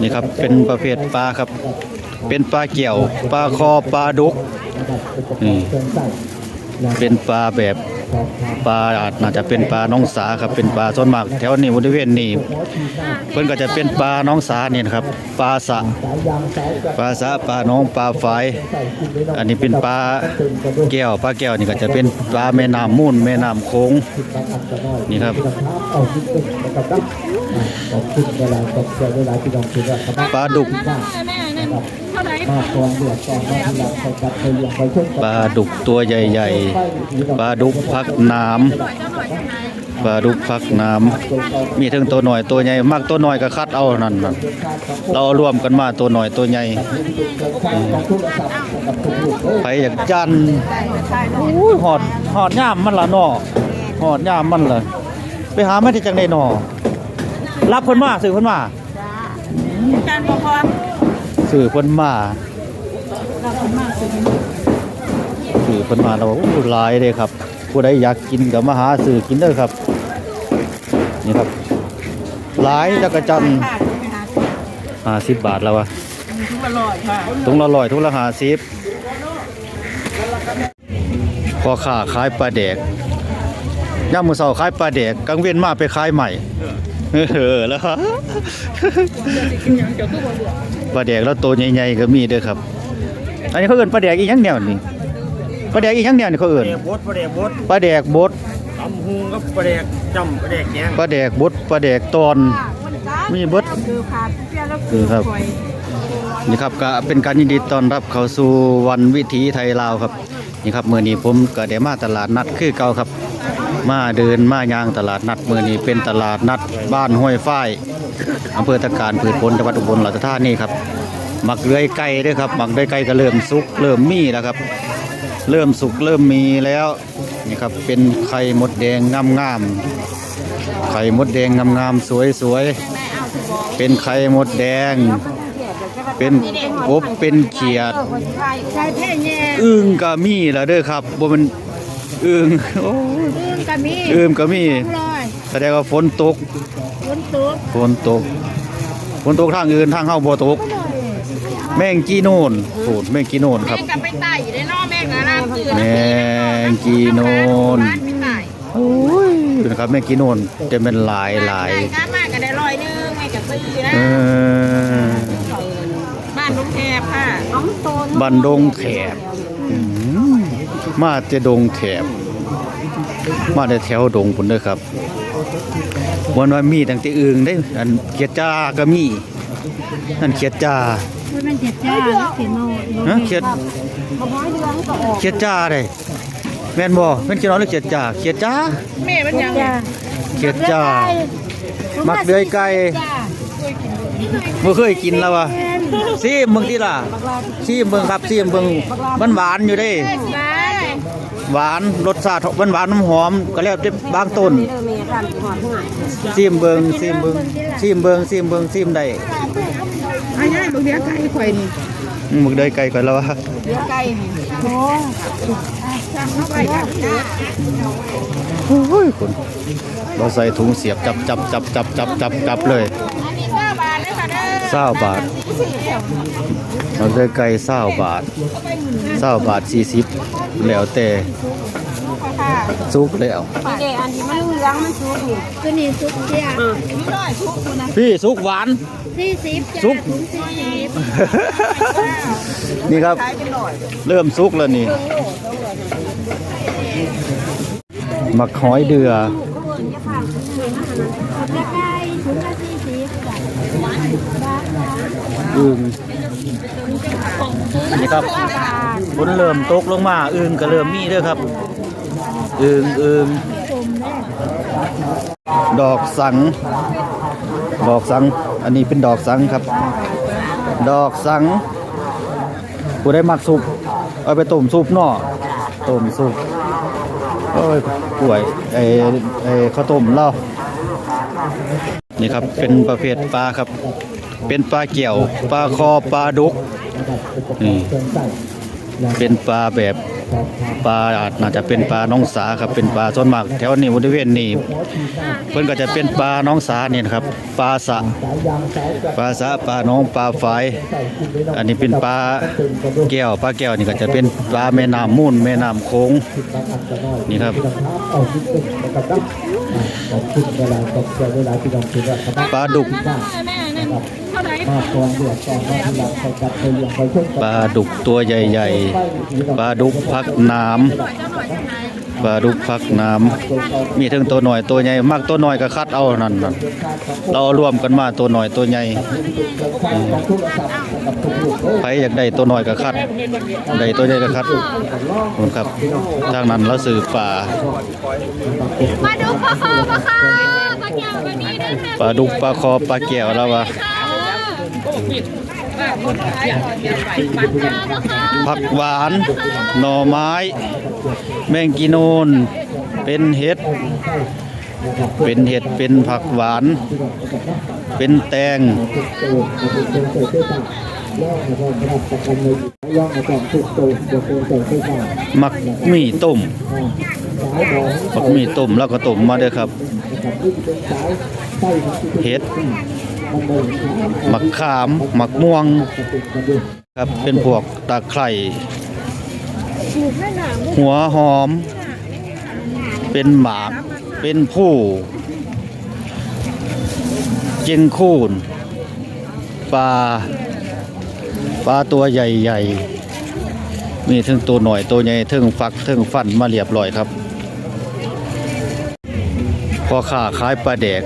นี่ครับเป็นประเภทปลาครับ เป็นปลาเกี่ยวปลาคอปลาดุกนี่เป็นปลาแบบปลาน่าจะเป็นปลาน้องสาครับเป็นปลาส่วนมากแถวนี้บริเวณนี้เพิ่นก็จะเป็นปลาน้องสาเนี่นะครับปลาสะปลาสะปลาน้องปลาฝายอันนี้เป็นปลาแก้วปลาแก้วนี่ก็จะเป็นปลาแม่น้ำมูลแม่น้ำโขงนี่ครับ ขอบคุณเวลาขอบคุณเวลาที่ลองคิดว่าครับปลาดุกแม่นั่นเท่าไหร่มากกองเดือดกองน้ำหลักใส่กับใส่เหลี่ยมใส่ช่วงปลาดุกตัวใหญ่ๆปลาดุกพักน้ำปลาดุกพักน้ำมีทั้งตัวหน่อยตัวใหญ่มากตัวน้อยก็คัดเอานั่นน่ะเราเอารวมกันมาตัวหน่อยตัวใหญ่ไผอยากจันอุ้ยหอดหอดย่ามมันละเนาะหอดย่ามมันละไปหามาที่จังได๋นอ รับเพิ่นมาซื้อเพิ่นมาการปกครองซื้อเพิ่นมาซื้อเพิ่นมาแล้วโอ้หลายเลยครับ ผู้ใดอยากกินก็มาหาซื้อกินเด้อครับ นี่ครับ หลายจักรจันทร์ค่ะ50บาทแล้ววะทุกอร่อยถุงละร้อยถุงละ50พอค้าขายปลาแดกย่ามมื้อเช้าขายปลาแดกกลางเว้นมาไปขายใหม่ เออแล้วครับปลาแดกแล้วตัวใหญ่ๆก็มีเด้อครับ อันนี้เขาเอิ้นปลาแดกอีหยังแนวนี่ปลาแดกอีหยังแนวนี่เขาเอิ้นเด็กบดประเด็กบดปลาแดกบดตำหุงกับประเด็กจำประเด็กแกงปลาแดกบดปลาแดกตอน มีเบิดคือขาดเพี้ยแล้วคือครับนี่ครับก็เป็นการยินดีต้อนรับเข้าสู่วันวิถีไทยลาวครับนี่ครับมื้อนี้ผมก็ได้มาตลาดนัดคือเก่าครับ มาเดินมายางตลาดนัดมื้อนี้เป็นตลาดนัดบ้านห้วยฝ้ายอำเภอตะการผืนพลจังหวัดอุบลราชธานีครับหมักเลื้อยไก่ด้วยครับหมักเลื้อยไก่ก็เริ่มสุกเริ่มมีแล้วครับ เริ่มสุกเริ่มมีแล้วนี่ครับเป็นไข่มดแดงงามๆไข่มดแดงงามๆสวยๆเป็นไข่มดแดง เป็นกบเป็นเขียดใช่เท่แย่อึ่งก็มีแล้วเด้อครับบ่มัน อึ่งโอ้ยอึ้งก็มีอึ่งก็มีลอยแสดงว่าฝนตก ฝนตกฝนตก ฝนตกทางอื่นทางเฮาบ่ตก แมงจีโนนโหดแมงจีโนนครับ แม่กับไปไต่อยู่ในนอกแม่กับน้ำตื่นแมงจีโนนบ้านไปไต่โอ้ยนะครับแมงจีโนนจะเป็นหลายหลายไก่มากก็ได้ลอยนึงแม่กับซื้อนะ เออบ้านลุงแคบค่ะน้องโตนบันดงแถบอืม มาจะดงแถบ มาแต่แถวดงพุ่นเด้อครับวันว่ามีตั้งแต่อึงได้อันเขียดจ้าก็มีนั่นเขียดจ้ามันเจ็ดจ้าเขียนโน่ฮะเขียดเขียดจ้าได้แม่นบ่แม่นเขียดน้อยหรือเขียดจ้าเขียดจ้าแม่มันยังเขียดจ้ามักเดือยไก่บ่เคยกินแล้ววะซีมเบิ่งติล่ะซีมเบิ่งครับซีมเบิ่งมันหวานอยู่เด้มา หวานรสชาติหวานหวานน้ำหอมก็แล้วแต่บางต้นซีมเบิงซีมเบิงซีมเบิงซีมเบิงซีมได้อันนี้ลูกเดียไก่ข่อยนี่หมึกได้ไกลก่อนแล้ววะเดียไก่นี่โอ้เข้าไปจ้าโอ้ยคนเราใส่ถุงเสียบจับจับจับจับจับจับจับเลยอันนี้เก้าบาทเลยค่ะเด้อเศร้าบาท เราได้ไก่เศร้าบาทเศร้าบาทสี่สิบแล้วแต่ซุกแล้วเด็กอันที่มันเหลืองมันสุกนี่ตัวนี้สุกเสียนี่ร้อยสุกคุณนะพี่ซุกหวานสี่สิบสุกสี่สิบนี่ครับ เริ่มซุกแล้วนี่หมักหอยเดือจะ ไก่ถุงละสี่สิบอึ่งนี่ครับฝนเริ่มตกลงมาอึ่งก็เริ่มมีเด้อครับอึ่งอึ่งดอกสัง ดอกสัง อันนี้เป็นดอกสังครับ ดอกสังผู้ได้มักสุปเอาไปต้มซุปเนาะต้มซุปโอ้ยป่วย ไอ้ไอ้ข้าวต้มเล่านี่ครับเป็นประเภทปลาครับ เป็นปลาเกี่ยว ปลาคอปลาดุกนี่เป็นปลาแบบ ปลาน่าจะเป็นปลาน้องสาครับเป็นปลาส่วนมากแถวนี้บริเวณนี้เพิ่นก็จะเป็นปลาน้องสาเนี่นะครับปลาสะปลาสะปลาน้องปลาฝายอันนี้เป็นปลาแก้วปลาแก้วนี่ก็จะเป็นปลาแม่น้ำมูลแม่น้ำโค้งนี่ครับปลาดุก นะครับมาตอนเดือดก่อนนะที่เราใส่กัดไปเลี้ยงไปช่วยปลาดุกตัวใหญ่ๆปลาดุกพักน้ำปลาดุกพักน้ำมีทั้งตัวหน่อยตัวใหญ่มากตัวน้อยก็คัดเอานั่นน่ะเราเอารวมกันมาตัวหน่อยตัวใหญ่ของโทรศัพท์กับทุกลูกโอ้ใครอยากได้ตัวน้อยก็คัดได้ตัวใหญ่ก็คัดนู่นครับทางนั้นเราซื้อปลามาดูปลาคอปลาคอ ปลาดุกปลาคอปลาแก้วแล้ววะผักหวาน หน่อไม้ แมงกีนูนเป็นเห็ด เป็นเห็ด เป็นผักหวาน เป็นแตงมักมีต้มมักมีต้มแล้วก็ต้มมาด้วยครับ เห็ดมันเลยมักขามมักม่วงครับเป็นพวกตะไคร่หัวหอม เป็นหมาก เป็นผู้ เจงคูนปลาปลาตัวใหญ่ๆมีทั้งตัวหน่อยตัวใหญ่ทั้งฟักทั้งฟันมาเรียบร้อยครับ พอค้าขายปลาแดก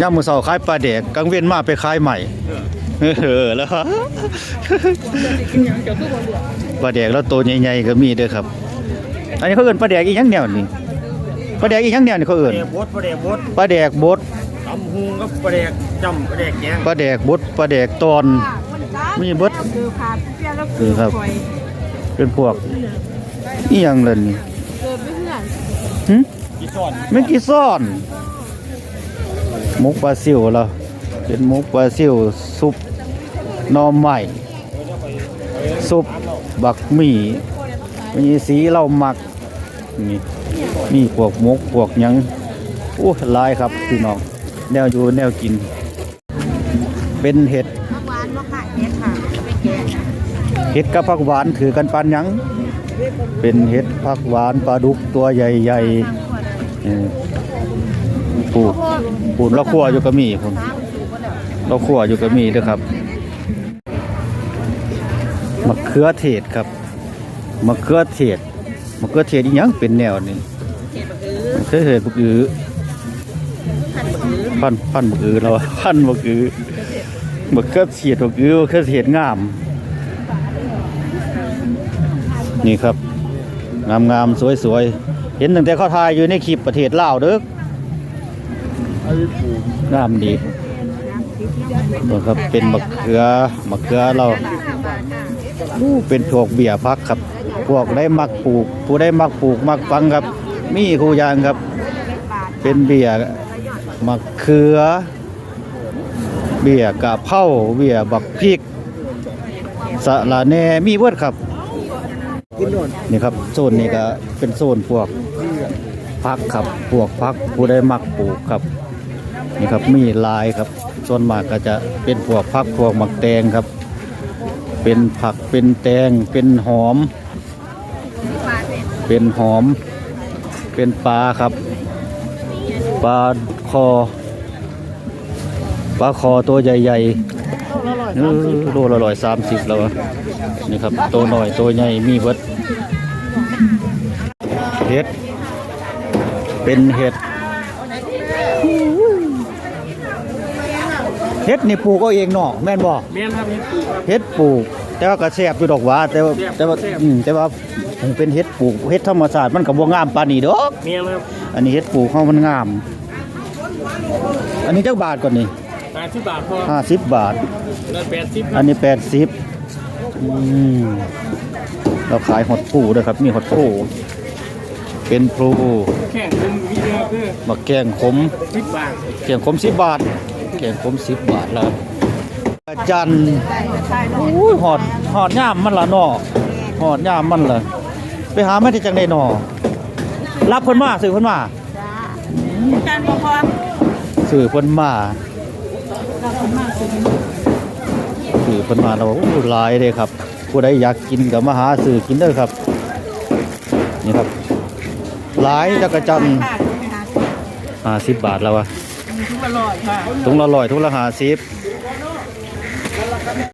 ย่ามมือเสาขายปลาแดกกลางเว้นมาไปขายใหม่เออแล้วปลาแดกแล้วตัวใหญ่ๆก็มีเด้อครับ อันนี้เขาเอิ้นปลาแดกอีหยังแนวนี่ปลาแดกอีหยังแนวนี่เขาปเอิ้ลานแดกบดปลาแดกบดปลาแดกบดตำหุงกับปลาแดกจำปลาแดกแกงปลาแดกบดปลาแดกตอนมีเบิดคือขาดเปรี้ยวแล้วคือครับ เป็นพวกอีหยังล่ะนี่เกิดไม่เพื่อนหึ กีซ่อนแม่งกี่ซ่อนหมกปลาซิวแล้วเป็นหมกปลาซิวซุปหน่อไม้ซุปบักหมี่มีสีเหล้าหมักนี่มีพวกหมกพวกหยังโอ้หลายครับพี่น้องแนวอยู่แนวกิน เป็นเห็ดผักหวานมาขายเห็ดค่ะไปแกงเห็ดกับผักหวานถือกันปานหยัง เป็นเห็ดผักหวานปลาดุกตัวใหญ่ ๆ เออปูปูนเราขั่วอยู่กับมีพุ่นเราขั่วอยู่กับมีเด้อครับมะเขือเทศครับมะเขือเทศมะเขือเทศอีหยังเป็นแนวนี้มะเขือเทศบักอือพันพันบักอือเราพันบักอือมะเขือเทศบักอือมะเขือเทศงาม นี่ครับ งามงามสวยสวยๆ เห็นตั้งแต่เขาถ่ายอยู่ในคลิปประเทศลาวเด้องามดีนี่ครับเป็นมะเขือมะเขือเราเป็นพวกเบี้ยพักครับ พวกได้มักปลูก ผู้ได้มักปลูกมักฟังครับ มีครูยางครับ เป็นเบี้ยมะเขือ เบี้ยกะเพราเบี้ยบักพริกสะระแหน่มีเบิดครับ นี่ครับโซนนี้ก็เป็นโซนพวกพักครับพวกพักผู้ได้มักปลูกครับนี่ครับมีลายครับส่วนมากก็จะเป็นพวกพักพวกหมักแตงครับ เป็นผักเป็นแตงเป็นหอม เป็นหอม เป็นปลาครับปลาคอปลาคอตัวใหญ่ ๆ เออโลละร้อยสามสิบแล้วอะนี่ครับตัวหน่อยตัวใหญ่มีเบิดเห็ด เป็นเห็ด เห็ดนี่ปลูกเอาเองเนาะแม่นบ่แม่นครับนี่ปูครับเห็ดปลูก แต่ว่าก็แซ่บอยู่ดอกหว่าแต่ว่าแซ่บแต่ว่าแซ่บอืมแต่ว่าผมเป็นเห็ดปลูกเห็ดธรรมชาติมันก็บ่งามปานนี้ดอกแม่นครับอันนี้เห็ดปลูกเฮามันงาม อันนี้จักบาทก่อนนี่ ห้าสิบบาทพอ50บาท แล้วแปดสิบคอัรับนนี้แปดสิบเราขายหดปูด้วยครับ มีหดปูเป็นพลูแข่งคุมวิดีโอคือมาแกงขมสิบบาทแกงขมสิบบาท แกงขมสิบบาทแล้วจันทร์อุ้ยหอดหอดย่ามมันละเนาะหอดยามมันเลยไปหามาที่จังได๋หนอรับเพิ่นมาซื้อเพิ่นมาการบ่พอซื้อ เพิ่นมาซื้อเพิ่นมาแล้วโอ้หลายเด้ครับ ผู้ใดอยากกินก็มาหาซื้อกินเด้อครับ นี่ครับ หลายจักรจันทร์ค่ะห้าสิบบาทแล้ววะทุกอร่อยค่ะถุงละร้อยถุงละห้าสิบ